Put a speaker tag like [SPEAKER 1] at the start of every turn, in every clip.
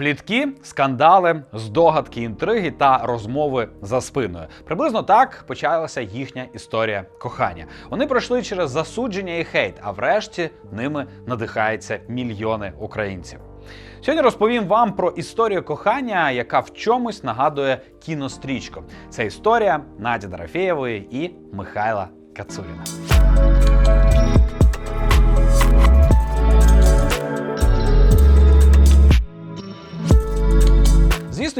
[SPEAKER 1] Плітки, скандали, здогадки, інтриги та розмови за спиною. Приблизно так почалася їхня історія кохання. Вони пройшли через засудження і хейт, а врешті ними надихаються мільйони українців. Сьогодні розповім вам про історію кохання, яка в чомусь нагадує кінострічку. Це історія Наді Дорофєєвої і Михайла Кацуріна.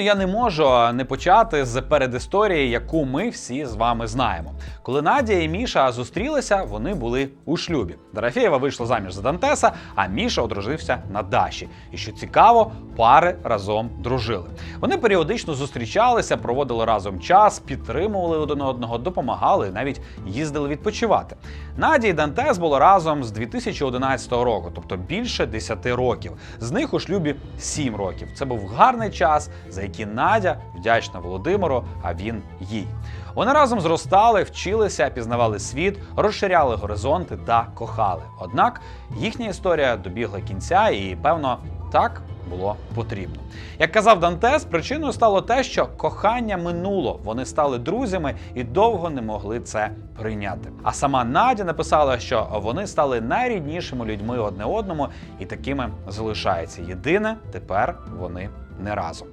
[SPEAKER 1] Звісно, я не можу не почати з передісторії, яку ми всі з вами знаємо. Коли Надя і Міша зустрілися, вони були у шлюбі. Дорофєєва вийшла заміж за Дантеса, а Міша одружився на Даші. І що цікаво, пари разом дружили. Вони періодично зустрічалися, проводили разом час, підтримували один одного, допомагали, навіть їздили відпочивати. Надя і Дантес було разом з 2011 року, тобто більше 10 років. З них у шлюбі 7 років. Це був гарний час, за який Надя вдячна Володимиру, а він їй. Вони разом зростали, вчилися, пізнавали світ, розширяли горизонти та кохали. Однак їхня історія добігла кінця, і певно так було потрібно. Як казав Дантес, причиною стало те, що кохання минуло. Вони стали друзями і довго не могли це прийняти. А сама Надя написала, що вони стали найріднішими людьми одне одному, і такими залишаються. Єдине, тепер вони не разом.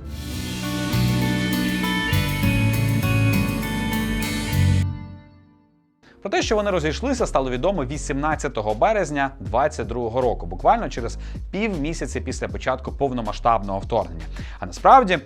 [SPEAKER 1] Про те, що вони розійшлися, стало відомо 18 березня 2022 року, буквально через пів місяці після початку повномасштабного вторгнення. А насправді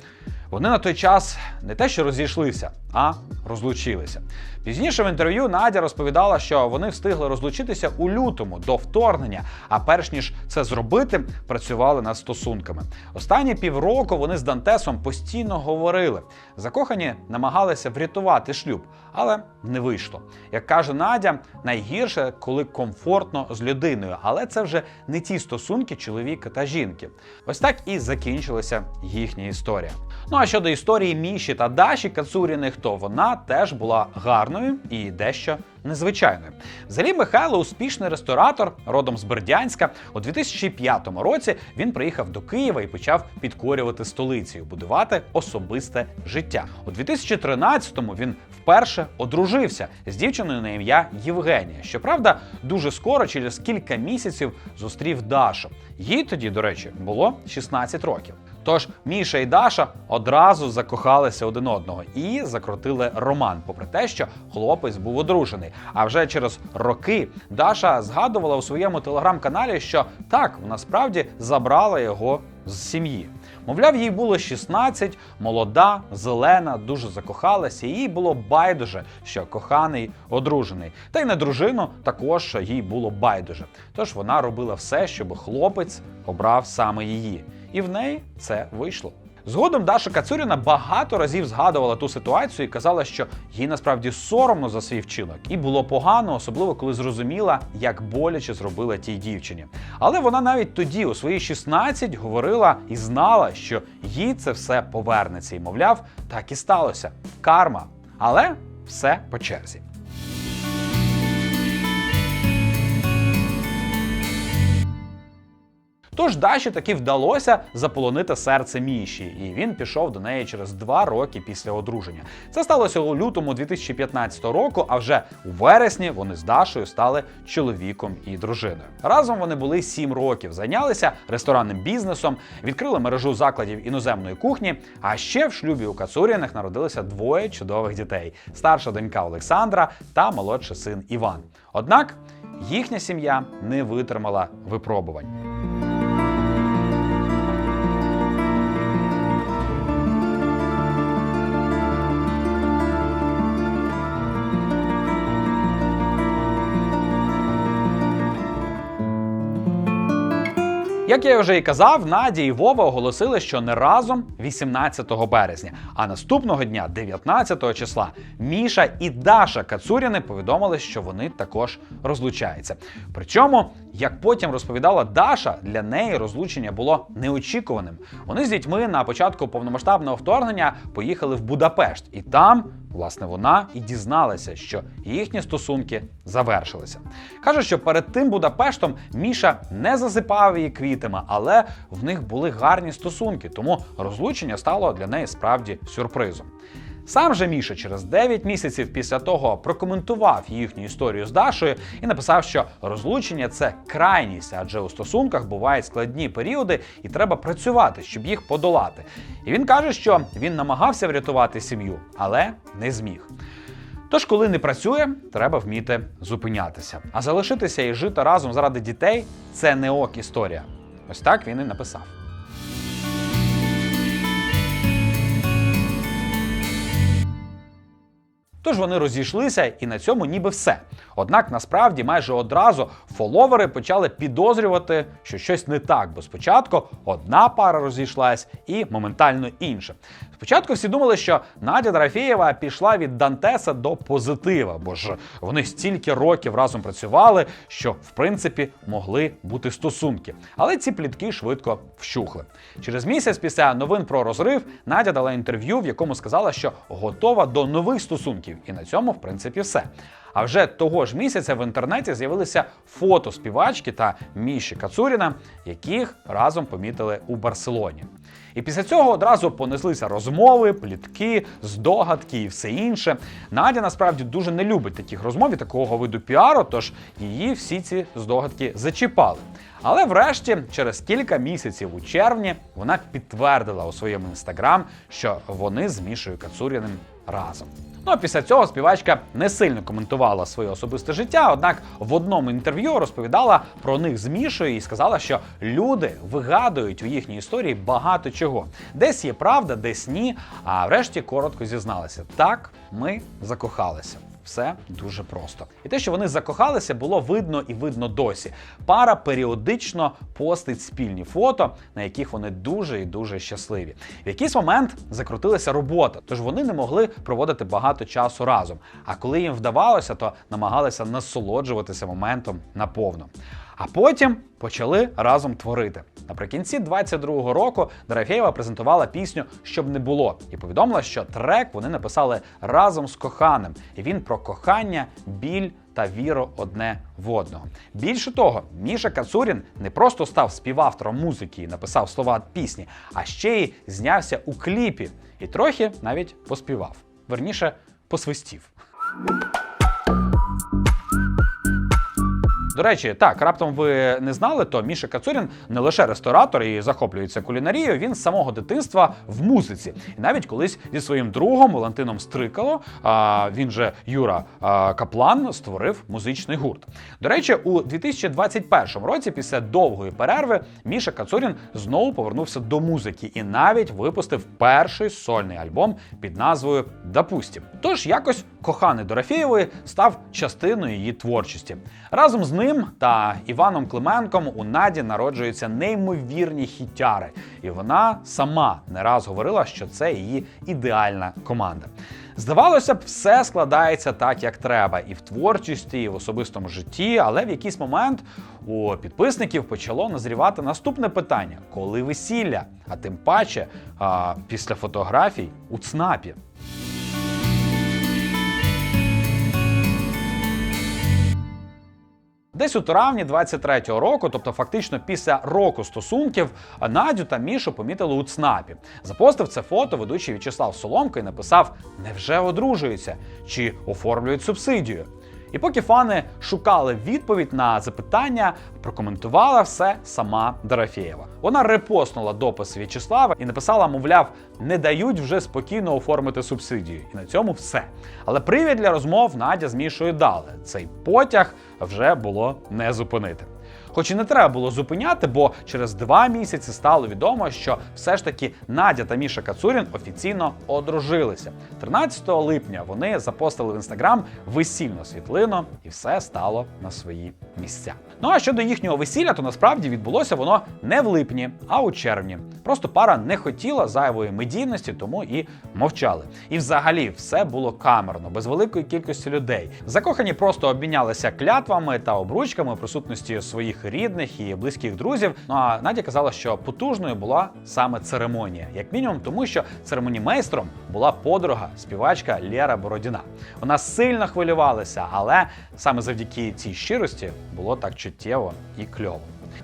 [SPEAKER 1] вони на той час не те, що розійшлися, а розлучилися. Пізніше в інтерв'ю Надя розповідала, що вони встигли розлучитися у лютому до вторгнення, а перш ніж це зробити, працювали над стосунками. Останні півроку вони з Дантесом постійно говорили. Закохані намагалися врятувати шлюб, але не вийшло. Як каже Надя, найгірше, коли комфортно з людиною, але це вже не ті стосунки чоловіка та жінки. Ось так і закінчилася їхня історія. Ну а щодо історії Міші та Даші Кацуріних, то вона теж була гарною і дещо незвичайною. Взагалі, Михайло успішний ресторатор, родом з Бердянська. У 2005 році він приїхав до Києва і почав підкорювати столицю, будувати особисте життя. У 2013-му він вперше одружився з дівчиною на ім'я Євгенія. Щоправда, дуже скоро, через кілька місяців, зустрів Дашу. Їй тоді, до речі, було 16 років. Тож Міша і Даша одразу закохалися один одного і закрутили роман, попри те, що хлопець був одружений. А вже через роки Даша згадувала у своєму телеграм-каналі, що так, вона справді забрала його з сім'ї. Мовляв, їй було 16, молода, зелена, дуже закохалася, і їй було байдуже, що коханий одружений. Та й на дружину також їй було байдуже. Тож вона робила все, щоб хлопець обрав саме її. І в неї це вийшло. Згодом Даша Кацуріна багато разів згадувала ту ситуацію і казала, що їй насправді соромно за свій вчинок, і було погано, особливо коли зрозуміла, як боляче зробила тій дівчині. Але вона навіть тоді, у свої 16, говорила і знала, що їй це все повернеться, і мовляв, так і сталося. Карма. Але все по черзі. Тож Даші таки вдалося заполонити серце Міші, і він пішов до неї через два роки після одруження. Це сталося у лютому 2015 року. А вже у вересні вони з Дашою стали чоловіком і дружиною. Разом вони були сім років, зайнялися ресторанним бізнесом, відкрили мережу закладів іноземної кухні. А ще в шлюбі у Кацуріних народилися двоє чудових дітей: старша донька Олександра та молодший син Іван. Однак їхня сім'я не витримала випробувань. Як я вже і казав, Надя і Вова оголосили, що не разом 18 березня. А наступного дня, 19 числа, Міша і Даша Кацуріни повідомили, що вони також розлучаються. Причому Як потім розповідала Даша, для неї розлучення було неочікуваним. Вони з дітьми на початку повномасштабного вторгнення поїхали в Будапешт, і там, власне, вона і дізналася, що їхні стосунки завершилися. Каже, що перед тим Будапештом Міша не засипав її квітами, але в них були гарні стосунки, тому розлучення стало для неї справді сюрпризом. Сам же Міша через 9 місяців після того прокоментував їхню історію з Дашою і написав, що розлучення це крайність, адже у стосунках бувають складні періоди, і треба працювати, щоб їх подолати. І він каже, що він намагався врятувати сім'ю, але не зміг. Тож, коли не працює, треба вміти зупинятися. А залишитися і жити разом заради дітей це не ок історія. Ось так він і написав. Тож вони розійшлися, і на цьому ніби все. Однак насправді майже одразу фоловери почали підозрювати, що щось не так, бо спочатку одна пара розійшлась і моментально інша. Спочатку всі думали, що Надя Дорофєєва пішла від Дантеса до позитива, бо ж вони стільки років разом працювали, що в принципі могли бути стосунки. Але ці плітки швидко вщухли. Через місяць після новин про розрив Надя дала інтерв'ю, в якому сказала, що готова до нових стосунків, і на цьому, в принципі, все. А вже того ж місяця в інтернеті з'явилися фото співачки та Міші Кацуріна, яких разом помітили у Барселоні. І після цього одразу понеслися розмови, плітки, здогадки і все інше. Надя насправді дуже не любить таких розмов і такого виду піару, тож її всі ці здогадки зачіпали. Але врешті, через кілька місяців у червні, вона підтвердила у своєму інстаграм, що вони з Мішою Кацуріним разом. Ну а після цього співачка не сильно коментувала своє особисте життя, однак в одному інтерв'ю розповідала про них з Мішою і сказала, що люди вигадують у їхній історії багато чого. Десь є правда, десь ні. А врешті коротко зізналася: так, ми закохалися. Все дуже просто. І те, що вони закохалися, було видно і видно досі. Пара періодично постить спільні фото, на яких вони дуже і дуже щасливі. В якийсь момент закрутилася робота, тож вони не могли проводити багато часу разом. А коли їм вдавалося, то намагалися насолоджуватися моментом наповно. А потім почали разом творити. Наприкінці 22-го року Дорофєєва презентувала пісню Щоб не було і повідомила, що трек вони написали разом з коханим, і він про кохання, біль та віру одне в одного. Більше того, Міша Кацурін не просто став співавтором музики і написав слова пісні, а ще й знявся у кліпі і трохи навіть поспівав. Верніше, посвистів. До речі, так раптом ви не знали, то Міша Кацурін не лише ресторатор і захоплюється кулінарією, він з самого дитинства в музиці. І навіть колись зі своїм другом Валентином Стрикало, а він же Юра Каплан, створив музичний гурт. До речі, у 2021 році, після довгої перерви, Міша Кацурін знову повернувся до музики і навіть випустив перший сольний альбом під назвою Допустім. Тож якось коханий Дорофєєвої став частиною її творчості. Разом з ним та Іваном Клименком у Наді народжуються неймовірні хітяри, і вона сама не раз говорила, що це її ідеальна команда. Здавалося б, все складається так, як треба, і в творчості, і в особистому житті, але в якийсь момент у підписників почало назрівати наступне питання: коли весілля? А тим паче а, після фотографій у ЦНАПі. Десь у травні 23-го року, тобто фактично після року стосунків, Надю та Мішу помітили у ЦНАПі. Запостив це фото ведучий В'ячеслав Соломко і написав: Невже одружуються чи оформлюють субсидію? І поки фани шукали відповідь на запитання, прокоментувала все сама Дорофєєва. Вона репостнула допис В'ячеслава і написала, мовляв, не дають вже спокійно оформити субсидію. І на цьому все. Але привід для розмов Надя з Мішою дали. Цей потяг вже було не зупинити. Хоч і не треба було зупиняти, бо через два місяці стало відомо, що все ж таки Надя та Міша Кацурін офіційно одружилися. 13 липня вони запостили в інстаграм весільну світлину, і все стало на свої місця. Ну а щодо їхнього весілля, то насправді відбулося воно не в липні, а у червні. Просто пара не хотіла зайвої медійності, тому і мовчали. І взагалі все було камерно, без великої кількості людей. Закохані просто обмінялися клятвами та обручками у присутності своїх рідних і близьких друзів. Ну а Надя казала, що потужною була саме церемонія, як мінімум, тому що церемонімейстром була подруга, співачка Лєра Бородіна. Вона сильно хвилювалася, але саме завдяки цій щирості було так чуттєво і кльово.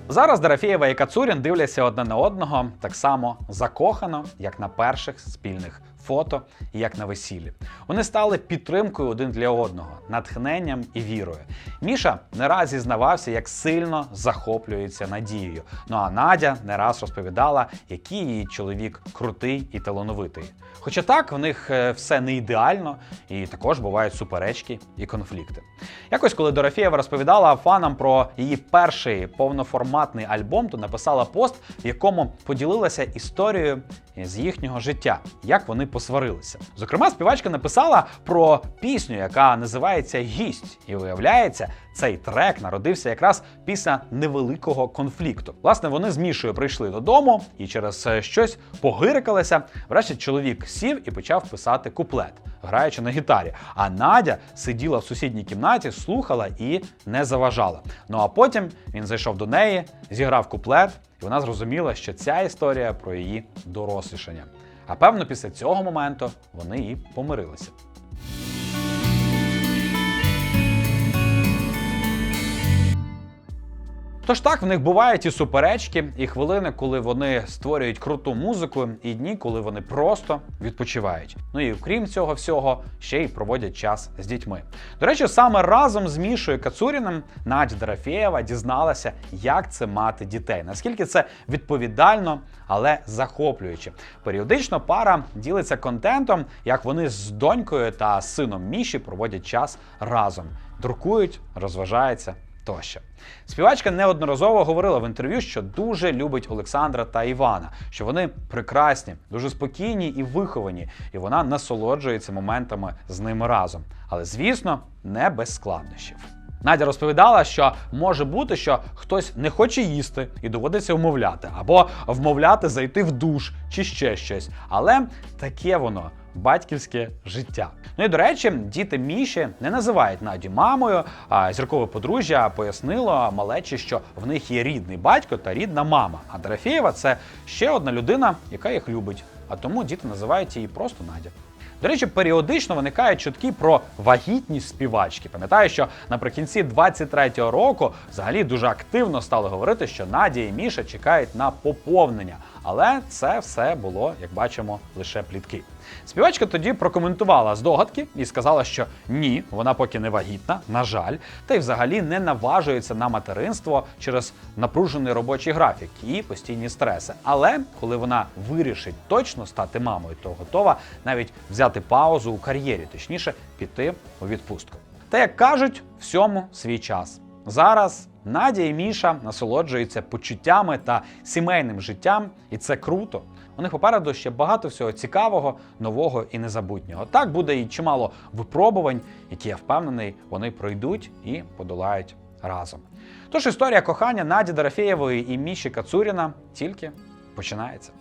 [SPEAKER 1] Зараз Дорофєєва і Кацурін дивляться одне на одного так само закохано, як на перших спільних фото як на весіллі. Вони стали підтримкою один для одного, натхненням і вірою. Міша не раз зізнавався, як сильно захоплюється надією. Ну а Надя не раз розповідала, який її чоловік крутий і талановитий. Хоча так, в них е, все не ідеально, і також бувають суперечки і конфлікти. Якось, коли Дорофєєва розповідала фанам про її перший повноформатний альбом, то написала пост, в якому поділилася історією з їхнього життя, як вони посварилися. Зокрема, співачка написала про пісню, яка називається Гість, і виявляється, цей трек народився якраз після невеликого конфлікту. Власне, вони з Мішою прийшли додому і через е, щось погирикалися. Врешті чоловік сів і почав писати куплет, граючи на гітарі. А Надя сиділа в сусідній кімнаті, слухала і не заважала. Ну а потім він зайшов до неї, зіграв куплет, і вона зрозуміла, що ця історія про її дорослішання. А певно, після цього моменту вони і помирилися. Тож так, в них бувають і суперечки, і хвилини, коли вони створюють круту музику, і дні, коли вони просто відпочивають. Ну і окрім цього всього, ще й проводять час з дітьми. До речі, саме разом з Мішою Кацуріним Надя Дорофєєва дізналася, як це мати дітей, наскільки це відповідально, але захоплююче. Періодично пара ділиться контентом, як вони з донькою та сином Міші проводять час разом, друкують, розважаються тощо. Співачка неодноразово говорила в інтерв'ю, що дуже любить Олександра та Івана, що вони прекрасні, дуже спокійні і виховані, і вона насолоджується моментами з ними разом. Але, звісно, не без складнощів. Надя розповідала, що може бути, що хтось не хоче їсти і доводиться вмовляти, або вмовляти зайти в душ чи ще щось. Але таке воно батьківське життя. Ну і до речі, діти Міші не називають Надю мамою. А зіркове подружжя пояснило малечі, що в них є рідний батько та рідна мама. А Дорофєєва – це ще одна людина, яка їх любить. А тому діти називають її просто Надя. До речі, періодично виникають чутки про вагітність співачки. Пам'ятаю, що наприкінці 23-го року взагалі дуже активно стали говорити, що Надія і Міша чекають на поповнення. Але це все було, як бачимо, лише плітки. Співачка тоді прокоментувала здогадки і сказала, що ні, вона поки не вагітна, на жаль, та й взагалі не наважується на материнство через напружений робочий графік і постійні стреси. Але коли вона вирішить точно стати мамою, то готова навіть взяти паузу у кар'єрі, точніше, піти у відпустку. Та як кажуть, всьому свій час. Зараз Надя і Міша насолоджуються почуттями та сімейним життям, і це круто. У них попереду ще багато всього цікавого, нового і незабутнього. Так буде і чимало випробувань, які я впевнений, вони пройдуть і подолають разом. Тож історія кохання Наді Дорофєєвої і Міші Кацуріна тільки починається.